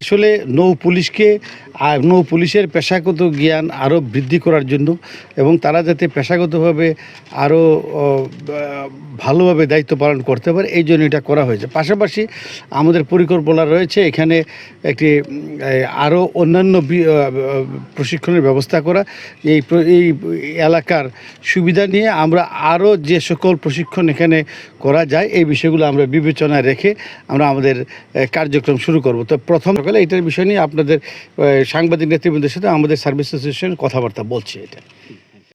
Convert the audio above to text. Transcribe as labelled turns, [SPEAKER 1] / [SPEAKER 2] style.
[SPEAKER 1] আসলে নৌ পুলিশকে নৌ পুলিশের পেশাগত জ্ঞান আরও বৃদ্ধি করার জন্য এবং তারা যাতে পেশাগতভাবে আরও ভালোভাবে দায়িত্ব পালন করতে পারে, এই জন্য এটা করা হয়েছে। পাশাপাশি আমাদের পরিকল্পনা রয়েছে এখানে একটি আরও অন্যান্য প্রশিক্ষণের ব্যবস্থা করা। এই এই এলাকার সুবিধা নিয়ে আমরা আরও যে সকল প্রশিক্ষণ এখানে করা যায়, এই বিষয়গুলো আমরা বিবেচনায় রেখে আমরা আমাদের কার্যক্রম শুরু করব। তো প্রথম সকালে এটার বিষয় নিয়ে আপনাদের সাংবাদিক নেতৃবৃন্দের সাথে আমাদের সার্ভিস অ্যাসোসিয়েশন কথাবার্তা বলছে এটা।